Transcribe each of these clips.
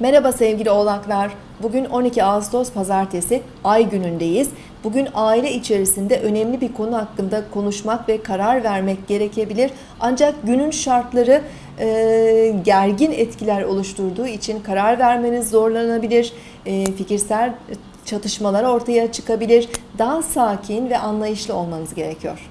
Merhaba sevgili oğlaklar. Bugün 12 Ağustos Pazartesi ay günündeyiz. Bugün aile içerisinde önemli bir konu hakkında konuşmak ve karar vermek gerekebilir. Ancak günün şartları e, gergin etkiler oluşturduğu için karar vermeniz zorlanabilir. E, fikirsel çatışmalar ortaya çıkabilir. Daha sakin ve anlayışlı olmanız gerekiyor.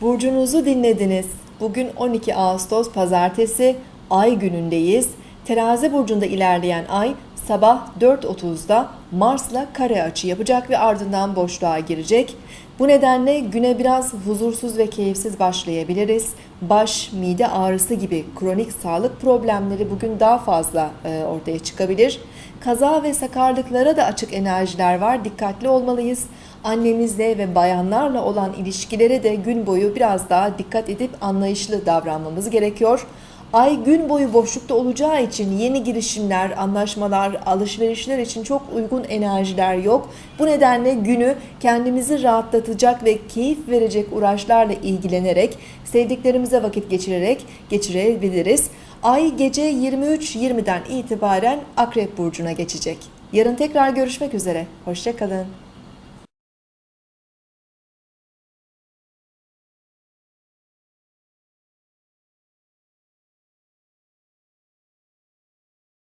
Burcunuzu dinlediniz. Bugün 12 Ağustos Pazartesi ay günündeyiz. Terazi burcunda ilerleyen ay sabah 4.30'da Mars'la kare açı yapacak ve ardından boşluğa girecek. Bu nedenle güne biraz huzursuz ve keyifsiz başlayabiliriz. Baş, mide ağrısı gibi kronik sağlık problemleri bugün daha fazla e, ortaya çıkabilir. Kaza ve sakarlıklara da açık enerjiler var. Dikkatli olmalıyız. Annemizle ve bayanlarla olan ilişkilere de gün boyu biraz daha dikkat edip anlayışlı davranmamız gerekiyor. Ay gün boyu boşlukta olacağı için yeni girişimler, anlaşmalar, alışverişler için çok uygun enerjiler yok. Bu nedenle günü kendimizi rahatlatacak ve keyif verecek uğraşlarla ilgilenerek, sevdiklerimize vakit geçirerek geçirebiliriz. Ay gece 23.20'den itibaren Akrep Burcu'na geçecek. Yarın tekrar görüşmek üzere. Hoşçakalın.